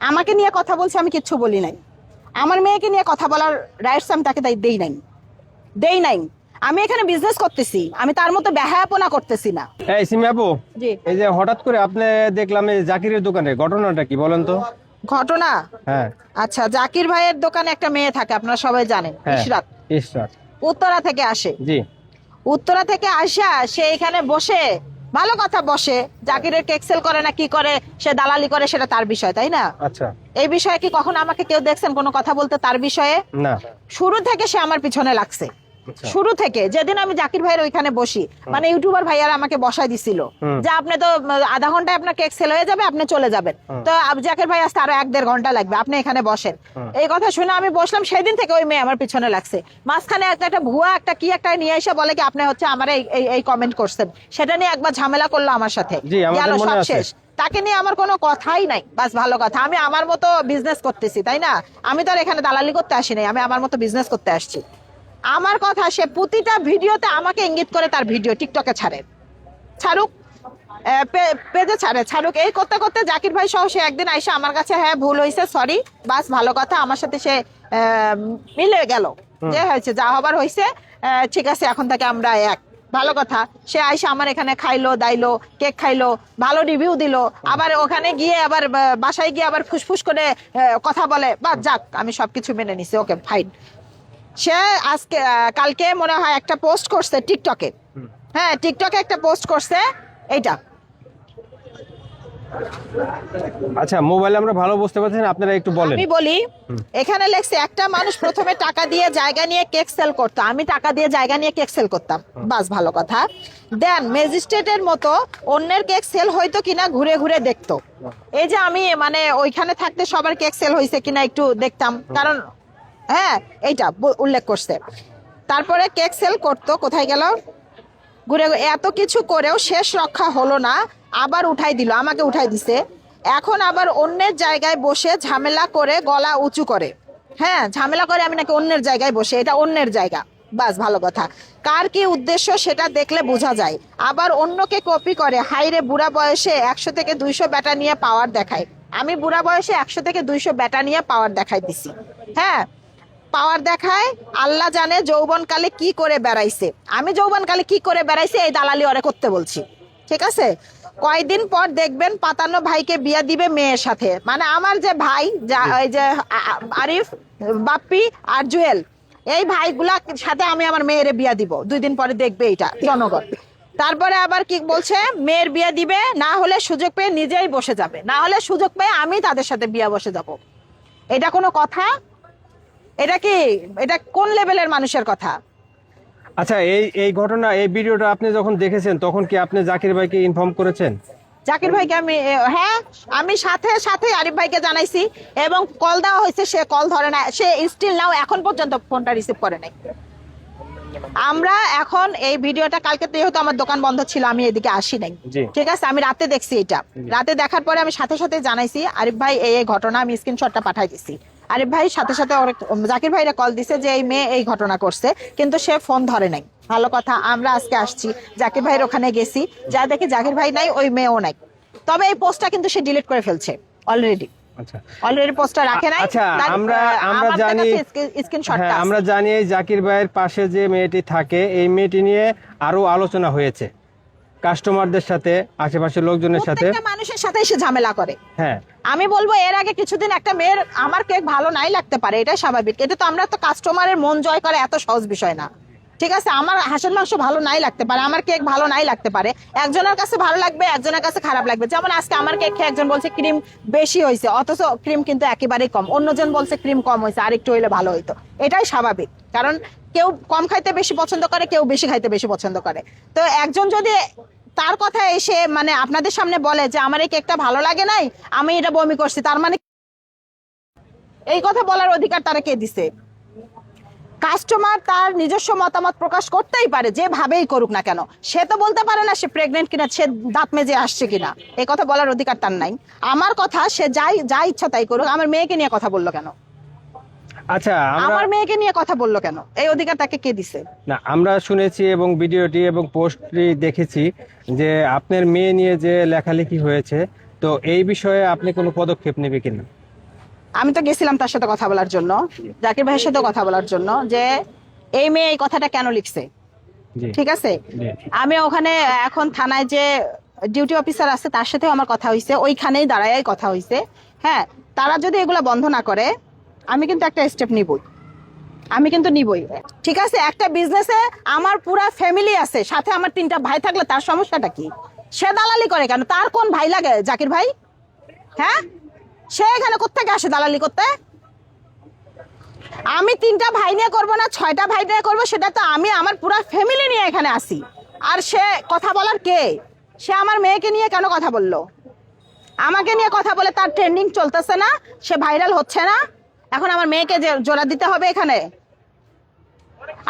আমাকে নিয়ে কথা বলছে আমি কিচ্ছু বলি নাই। আমার মেয়েকে নিয়ে কথা বলার রাইটস আমি তাকে তাই দেই নাই। দেই নাই। আমি এখানে বিজনেস করতেছি আমি তার মতো বেহায়াপনা করতেছি না। এই সিমি আপু জি। এই যে হঠাৎ করে আপনি দেখলাম এই জাকিরের দোকানে ঘটনাটা কি বলেন তো? ঘটনা? হ্যাঁ। আচ্ছা জাকির ভাইয়ের দোকানে একটা মেয়ে থাকে আপনারা সবাই জানেন হ্যাঁ ইশরাত। ইশরাত। উত্তরা থেকে আসে। জি। উত্তরা থেকে আসা সে এখানে বসে ভালো কথা বসে জাকিরের কেক্সেল করে না কি করে সে দালালি করে সেটা তার বিষয় তাই না? আচ্ছা। এই বিষয়ে কি কখনো আমাকে কেউ দেখছেন কোনো কথা বলতে তার বিষয়ে? না। শুরু থেকে সে আমার পিছনে লাগছে। শুরু থেকে যেদিন আমি জাকির ভাইয়ের ওইখানে বসি মানে ইউটিউবার ভাইয়ারা আমাকে বসাই দিছিল যে আপনি তো আধা ঘন্টায় আপনার কেক সেল হয়ে যাবে আপনি চলে যাবেন। তো জাকির ভাই আসতে আরও এক দেড় ঘণ্টা লাগবে আপনি এখানে বসেন। এই কথা শুনে আমি বসলাম সেদিন থেকে ওই মেয়ে আমার পিছনে লাগছে। মাঝখানে একটা একটা ভুয়া একটা কি একটা নিয়ে এসে বলে কি আপনি হচ্ছে আমার এই এই- এই কমেন্ট করছেন। সেটা নিয়ে একবার ঝামেলা করল আমার সাথে। গেল সব শেষ। তাকে নিয়ে আমার কোনো কথাই নাই বাস ভালো কথা। আমি আমার মতো বিজনেস করতেছি তাই না? আমি তো আর এখানে দালালি করতে আসি নাই আমি আমার মতো বিজনেস করতে আসছি। আমার কথা সে প্রতিটা ভিডিওতে আমাকে ইঙ্গিত করে তার ভিডিও টিকটকে ছাড়ে। ছাড়ুক পেজে ছাড়ে ছাড়ুক। এই করতে করতে জাকির ভাই সহ সে একদিন আইসা আমার কাছে হ্যাঁ ভুল হয়েছে সরি বাস ভালো কথা। আমার সাথে সে মিলে গেল। যে হয়েছে যা হবার হয়েছে ঠিক আছে এখন থেকে আমরা এক। ভালো কথা। সে আইসা আমার এখানে খাইলো দাইলো কেক খাইলো ভালো রিভিউ দিল। আবার ওখানে গিয়ে আবার বাসায় গিয়ে আবার ফুসফুস করে কথা বলে বা যাক আমি সবকিছু মেনে নিছি ওকে ফাইন সে আজকে কালকে মনে হয় একটা পোস্ট করছে টিকটকে হ্যাঁ টিকটকে একটা পোস্ট করছে এইটা। আচ্ছা মোবাইলে আমরা ভালো বুঝতে পারছেন আপনারা একটু বলেন। আমি বলি এখানে লেখছে একটা মানুষ প্রথমে টাকা দিয়ে জায়গা নিয়ে কেক সেল করতো। আমি টাকা দিয়ে জায়গা নিয়ে কেক সেল করতাম। বাস ভালো কথা। দেন ম্যাজিস্ট্রেটের মতো অন্যের কেক সেল হয়তো কিনা ঘুরে ঘুরে দেখতো। এই যে আমি মানে ওইখানে থাকতে সবার কেক সেল হয়েছে কিনা একটু দেখতাম। কারণ হ্যাঁ এইটা উল্লেখ করছে। তারপরে কেক সেল করতো, কোথায় গেল? ঘুরে এত কিছু করেও শেষ রক্ষা হলো না, আবার উঠাই দিল, আমাকে উঠাই দিছে। এখন আবার অন্যের জায়গায় বসে ঝামেলা করে গলা উঁচু করে। হ্যাঁ ঝামেলা করে আমি নাকি অন্যের জায়গায় বসে, এটা অন্যের জায়গা। বাস, ভালো কথা। কার কি উদ্দেশ্য সেটা দেখলে বোঝা যায়। আবার অন্যকে কপি করে হাইরে বুড়া বয়সে একশো থেকে দুইশো ব্যাটা নিয়ে পাওয়ার দেখায়। আমি বুড়া বয়সে একশো থেকে দুইশো ব্যাটা নিয়ে পাওয়ার দেখাই দিছি। হ্যাঁ পাওয়ার দেখায় আল্লাহ জানে যৌবনকালে কি করে বেড়াইছে। আমি যৌবনকালে কি করে বেড়াইছে এই দালালি ওরে করতে বলছি। ঠিক আছে? কয়দিন পর দেখবেন পাতানো ভাইকে বিয়া দিবে মেয়ের সাথে। মানে আমার যে ভাই যা ওই যে আরিফ বাপ্পি আর জুয়েল এই ভাইগুলার সাথে আমি আমার মেয়েরে বিয়া দিব। দুই দিন পরে দেখবে এটা জনগণ। তারপরে আবার কি বলছে মেয়ের বিয়া দিবে না হলে সুযোগ পেয়ে নিজেই বসে যাবে। না হলে সুযোগ পেয়ে আমি তাদের সাথে বিয়া বসে যাব। এটা কোনো কথা? এটা কি? এটা কোন লেভেলের মানুষের কথা? আচ্ছা এই এই ঘটনা এই ভিডিওটা আপনি যখন দেখেছেন তখন কি আপনি জাকির ভাইকে ইনফর্ম করেছেন? জাকির ভাইকে আমি হ্যাঁ আমি সাথে সাথে আরিফ ভাইকে জানাইছি এবং কল দেওয়া হয়েছে সে কল ধরে না সে স্টিল নাও এখন পর্যন্ত ফোনটা রিসিভ করে নাই। আমরা এখন এই ভিডিওটা কালকে তো যেহেতু আমার দোকান বন্ধ ছিল আমি এদিকে আসি নাই। ঠিক আছে আমি রাতে দেখছি এটা। রাতে দেখার পরে আমি সাথে সাথে জানাইছি আরিফ ভাই এই এই ঘটনা আমি স্ক্রিনশটটা পাঠাই দিছি। আরিফ ভাই সাথে সাথে জাকির ভাইরা কল দিছে যে এই মেয়ে এই ঘটনা করছে কিন্তু সে ফোন ধরে নাই। ভালো কথা আমরা আজকে আসছি। জাকির ভাইয়ের ওখানে গেছি যা দেখি জাকির ভাই নাই ওই মেয়েও নাই। তবে এই পোস্টটা কিন্তু সে ডিলিট করে ফেলছে অলরেডি আচ্ছা। অলরেডি পোস্টটা রাখে নাই। আচ্ছা, আমরা- আমরা জানি- স্ক্রিনশটটা হ্যাঁ আমরা জানি এই জাকির ভাইয়ের পাশে যে মেয়েটি থাকে এই মেয়েটি নিয়ে আরও আলোচনা হয়েছে। কাস্টমারদের সাথে আশেপাশের লোকজনের সাথে। মানুষের সাথে সে ঝামেলা করে। হ্যাঁ। আমি বলব এর আগে কিছুদিন একটা মেয়ের আমার কেক ভালো নাই লাগতে পারে, এটাই স্বাভাবিক। এটা তো আমরা তো কাস্টমারের মন জয় করা এত সহজ বিষয় না। ঠিক আছে? আমার হাঁসের মাংস ভালো নাই লাগতে পারে, আমার কেক ভালো নাই লাগতে পারে। একজনের কাছে ভালো লাগবে, একজনের কাছে খারাপ লাগবে। যেমন আজকে আমার কেক খেয়ে একজন বলছে ক্রিম বেশি হয়েছে, অথচ ক্রিম কিন্তু একেবারেই কম। অন্যজন বলছে ক্রিম কম হয়েছে আর একটু হইলে ভালো হইতো। এটাই স্বাভাবিক। কারণ কেউ কম খাইতে বেশি পছন্দ করে, কেউ বেশি খাইতে বেশি পছন্দ করে। তো একজন যদি তার কথা এসে মানে আপনাদের সামনে বলে যে, আমার এই কেকটা ভালো লাগে নাই, আমি এটা বমি করছি। তার মানে এই কথা বলার অধিকার তারা কে দিছে? কাস্টমার তার নিজস্ব মতামত প্রকাশ করতেই পারে যেভাবেই করুক না কেন। সে তো বলতে পারে না সে প্রেগনেন্ট কিনা, সে দাঁত মেজে আসছে কিনা। এই কথা বলার অধিকার তার নাই। আমার কথা সে যাই, যা ইচ্ছা তাই করুক। আমার মেয়েকে নিয়ে কথা বলল কেন? আচ্ছা আমার মেয়েকে নিয়ে কথা বলল কেন? এই অধিকার তাকে কে দিছে? না আমরা শুনেছি এবং ভিডিওটি এবং পোস্টটি দেখেছি যে আপনার মেয়ে নিয়ে যে লেখালেখি হয়েছে তো এই বিষয়ে আপনি কোনো পদক্ষেপ নেবে কিনা? আমি তো গেছিলাম তার সাথে কথা বলার জন্য জাকির ভাইয়ের সাথে কথা বলার জন্য যে এই মেয়ে এই কথাটা কেন লিখছে? ঠিক আছে? আমি ওখানে এখন থানায় যে ডিউটি অফিসার আছে তার সাথেও আমার কথা হয়েছে ওইখানেই দাঁড়ায় কথা হয়েছে হ্যাঁ? তারা যদি এগুলো বন্ধ না করে আমি কিন্তু একটা স্টেপ নিবই। আমি কিন্তু নিবই। ঠিক আছে, একটা বিজনেসে আমার পুরা ফ্যামিলি আছে, সাথে আমার তিনটা ভাই থাকলে তার সমস্যাটা কি? সে দালালি করে কেন? তার কোন ভাই লাগে, জাকির ভাই? হ্যাঁ? সে এখানে কোথেকে আসে দালালি করতে? আমি তিনটা ভাই নিয়ে করব না, ছয়টা ভাই নিয়ে করব, সেটা তো আমি আমার পুরো ফ্যামিলি নিয়ে এখানে আসি। আর সে কথা বলার কে? সে আমার মেয়েকে নিয়ে কেন কথা বলল? আমাকে নিয়ে কথা বলে তার ট্রেন্ডিং চলতেছে না, সে ভাইরাল হচ্ছে না? এখন আমার মেয়েকে যে জোড়া দিতে হবে এখানে?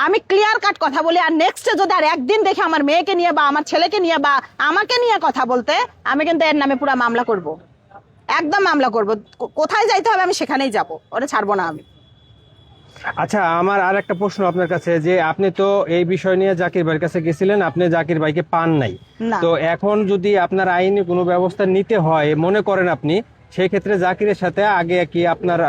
আমি ক্লিয়ার কাট কথা বলি আর নেক্সটে যদি আর একদিন দেখে আমার মেয়েকে নিয়ে বা আমার ছেলেকে নিয়ে বা আমাকে নিয়ে কথা বলতে আমি কিন্তু এর নামে পুরো মামলা করব। একদম মামলা করব। কোথায় যাইতে হবে আমি সেখানেই যাব। ওটা ছাড়বো না আমি। আচ্ছা আমার আর একটা প্রশ্ন আপনার কাছে যে আপনি তো এই বিষয় নিয়ে জাকির ভাইয়ের কাছে গেছিলেন আপনি জাকির ভাইকে পান নাই। তো এখন যদি আপনার আইনি কোনো ব্যবস্থা নিতে হয় মনে করেন আপনি সেই ক্ষেত্রে জাকিরের সাথে আগে কি আপনার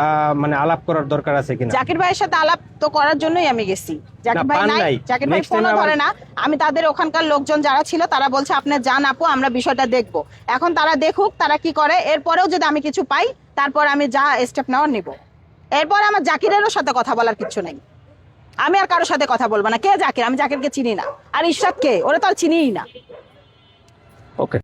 মানে আলাপ করার দরকার আছে কিনা? জাকির ভাইয়ের সাথে আলাপ তো করার জন্যই আমি গেছি। জাকির ভাই নাই। জাকির ভাই ফোনও ধরে না। আমি তাদের ওখানকার লোকজন যারা ছিল তারা বলছে আপনি যান আপু আমরা বিষয়টা দেখব। এখন তারা দেখুক তারা কি করে। এরপরেও যদি আমি কিছু পাই তারপর আমি যা স্টেপ নেওয়ার নিব। এরপর আমার জাকিরেরও সাথে কথা বলার কিছু নেই। আমি আর কারোর সাথে কথা বলব না। কে জাকির? আমি জাকিরকে চিনি না। আর ইশরাত কে? ওরা তো আর চিনিই না। ওকে